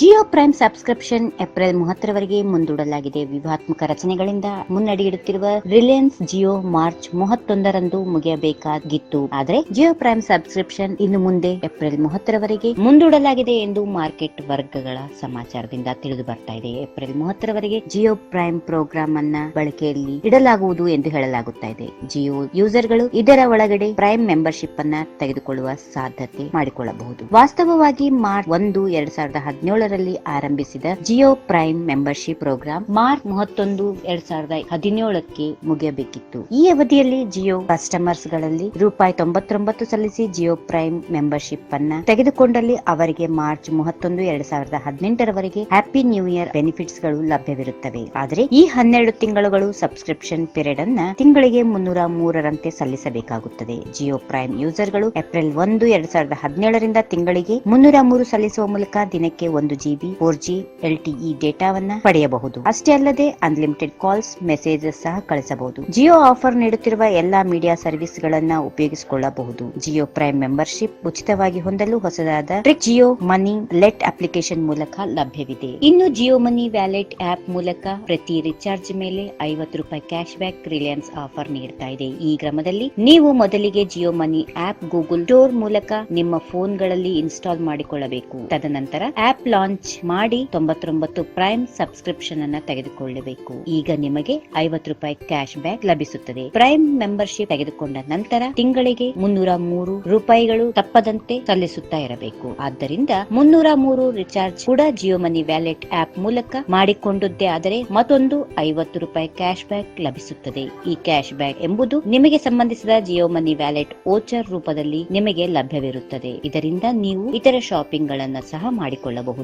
Jio prime subscription April ಮೂವತ್ತರವರೆಗೆ ಮುಂದೂಡಲಾಗಿದೆ. ವ್ಯೂಹಾತ್ಮಕ ರಚನೆಗಳಿಂದ ಮುನ್ನಡೆಯಿಡುತ್ತಿರುವ ರಿಲಯನ್ಸ್ ಜಿಯೋ ಮಾರ್ಚ್ ಮೂವತ್ತೊಂದರಂದು ಮುಗಿಯಬೇಕಾಗಿತ್ತು. ಆದರೆ ಜಿಯೋ ಪ್ರೈಮ್ ಸಬ್ಸ್ಕ್ರಿಪ್ಷನ್ ಇನ್ನು ಮುಂದೆ ಏಪ್ರಿಲ್ ಮೂವತ್ತರವರೆಗೆ ಮುಂದೂಡಲಾಗಿದೆ ಎಂದು ಮಾರ್ಕೆಟ್ ವರ್ಗಗಳ ಸಮಾಚಾರದಿಂದ ತಿಳಿದು ಬರ್ತಾ ಇದೆ. ಏಪ್ರಿಲ್ ಮೂವತ್ತರವರೆಗೆ ಜಿಯೋ ಪ್ರೈಮ್ ಪ್ರೋಗ್ರಾಂ ಅನ್ನ ಬಳಕೆಯಲ್ಲಿ ಇಡಲಾಗುವುದು ಎಂದು ಹೇಳಲಾಗುತ್ತಾ ಇದೆ. ಜಿಯೋ ಯೂಸರ್ಗಳು ಇದರ ಒಳಗಡೆ ಪ್ರೈಮ್ ಮೆಂಬರ್ಶಿಪ್ ಅನ್ನ ತೆಗೆದುಕೊಳ್ಳುವ ಸಾಧ್ಯತೆ ಮಾಡಿಕೊಳ್ಳಬಹುದು. ವಾಸ್ತವವಾಗಿ ಮಾರ್ಚ್ ಒಂದು, ಎರಡ್ ಸಾವಿರದ ಹದಿನೇಳರಲ್ಲಿ ಆರಂಭಿಸಿದ Jio prime membership program March ಮೂವತ್ತೊಂದು, ಎರಡ್ ಸಾವಿರದ ಹದಿನೇಳಕ್ಕೆ ಮುಗಿಯಬೇಕಿತ್ತು. ಈ ಅವಧಿಯಲ್ಲಿ ಜಿಯೋ ಕಸ್ಟಮರ್ಸ್ಗಳಲ್ಲಿ ರೂಪಾಯಿ ತೊಂಬತ್ತೊಂಬತ್ತು ಸಲ್ಲಿಸಿ ಜಿಯೋ ಪ್ರೈಮ್ ಮೆಂಬರ್ಶಿಪ್ ಅನ್ನ ತೆಗೆದುಕೊಂಡಲ್ಲಿ ಅವರಿಗೆ ಮಾರ್ಚ್ ಮೂವತ್ತೊಂದು, ಎರಡ್ ಸಾವಿರದ ಹದಿನೆಂಟರವರೆಗೆ ಹ್ಯಾಪಿ ನ್ಯೂ ಇಯರ್ ಬೆನಿಫಿಟ್ಸ್ಗಳು ಲಭ್ಯವಿರುತ್ತವೆ. ಆದರೆ ಈ ಹನ್ನೆರಡು ತಿಂಗಳುಗಳು ಸಬ್ಸ್ಕ್ರಿಪ್ಷನ್ ಪಿರಿಯಡ್ ಅನ್ನ ತಿಂಗಳಿಗೆ ಮುನ್ನೂರ ಮೂರರಂತೆ ಸಲ್ಲಿಸಬೇಕಾಗುತ್ತದೆ. ಜಿಯೋ ಪ್ರೈಮ್ ಯೂಸರ್ಗಳು ಏಪ್ರಿಲ್ ಒಂದು, ಎರಡ್ ಸಾವಿರದ ಹದಿನೇಳರಿಂದ ತಿಂಗಳಿಗೆ ಮುನ್ನೂರ ಮೂರು ಸಲ್ಲಿಸುವ ಮೂಲಕ ದಿನಕ್ಕೆ ಒಂದು ಜಿಬಿ ಫೋರ್ ಜಿ ಎಲ್ಟಿಇ ಡೇಟಾವನ್ನ ಪಡೆಯಬಹುದು. ಅಷ್ಟೇ ಅಲ್ಲದೆ ಅನ್ಲಿಮಿಟೆಡ್ ಕಾಲ್ಸ್ ಮೆಸೇಜಸ್ ಸಹ ಕಳಿಸಬಹುದು. ಜಿಯೋ ಆಫರ್ ನೀಡುತ್ತಿರುವ ಎಲ್ಲಾ ಮೀಡಿಯಾ ಸರ್ವಿಸ್ ಗಳನ್ನ ಉಪಯೋಗಿಸಿಕೊಳ್ಳಬಹುದು. ಜಿಯೋ ಪ್ರೈಮ್ ಮೆಂಬರ್ಶಿಪ್ ಉಚಿತವಾಗಿ ಹೊಂದಲು ಹೊಸದಾದ trick Jio money let application ಮೂಲಕ ಲಭ್ಯವಿದೆ. ಇನ್ನು ಜಿಯೋ ಮನಿ ವ್ಯಾಲೆಟ್ ಆಪ್ ಮೂಲಕ ಪ್ರತಿ ರಿಚಾರ್ಜ್ ಮೇಲೆ ಐವತ್ತು ರೂಪಾಯಿ ಕ್ಯಾಶ್ ಬ್ಯಾಕ್ ರಿಲಯನ್ಸ್ ಆಫರ್ ನೀಡ್ತಾ ಇದೆ. ಈ ಕ್ರಮದಲ್ಲಿ ನೀವು ಮೊದಲಿಗೆ Jio money app Google store ಮೂಲಕ ನಿಮ್ಮ ಫೋನ್ಗಳಲ್ಲಿ ಇನ್ಸ್ಟಾಲ್ ಮಾಡಿಕೊಳ್ಳಬೇಕು. ತದನಂತರ ಆಪ್ ಲಾಂಚ್ ಮಾಡಿ ತೊಂಬತ್ತೊಂಬತ್ತು ಪ್ರೈಮ್ ಸಬ್ಸ್ಕ್ರಿಪ್ಷನ್ ಅನ್ನ ತೆಗೆದುಕೊಳ್ಳಬೇಕು. ಈಗ ನಿಮಗೆ ಐವತ್ತು ರೂಪಾಯಿ ಕ್ಯಾಶ್ ಬ್ಯಾಕ್ ಲಭಿಸುತ್ತದೆ. ಪ್ರೈಮ್ ಮೆಂಬರ್ಶಿಪ್ ತೆಗೆದುಕೊಂಡ ನಂತರ ತಿಂಗಳಿಗೆ ಮುನ್ನೂರ ಮೂರು ರೂಪಾಯಿಗಳು ತಪ್ಪದಂತೆ ಸಲ್ಲಿಸುತ್ತಾ ಇರಬೇಕು. ಆದ್ದರಿಂದ ಮುನ್ನೂರ ಮೂರು ರಿಚಾರ್ಜ್ ಕೂಡ ಜಿಯೋ ಮನಿ ವ್ಯಾಲೆಟ್ ಆಪ್ ಮೂಲಕ ಮಾಡಿಕೊಂಡದ್ದೇ ಆದರೆ ಮತ್ತೊಂದು ಐವತ್ತು ರೂಪಾಯಿ ಕ್ಯಾಶ್ ಬ್ಯಾಕ್ ಲಭಿಸುತ್ತದೆ. ಈ ಕ್ಯಾಶ್ ಬ್ಯಾಕ್ ಎಂಬುದು ನಿಮಗೆ ಸಂಬಂಧಿಸಿದ ಜಿಯೋ ಮನಿ ವ್ಯಾಲೆಟ್ ಓಚರ್ ರೂಪದಲ್ಲಿ ನಿಮಗೆ ಲಭ್ಯವಿರುತ್ತದೆ. ಇದರಿಂದ ನೀವು ಇತರ ಶಾಪಿಂಗ್ ಗಳನ್ನ ಸಹ ಮಾಡಿಕೊಳ್ಳಬಹುದು.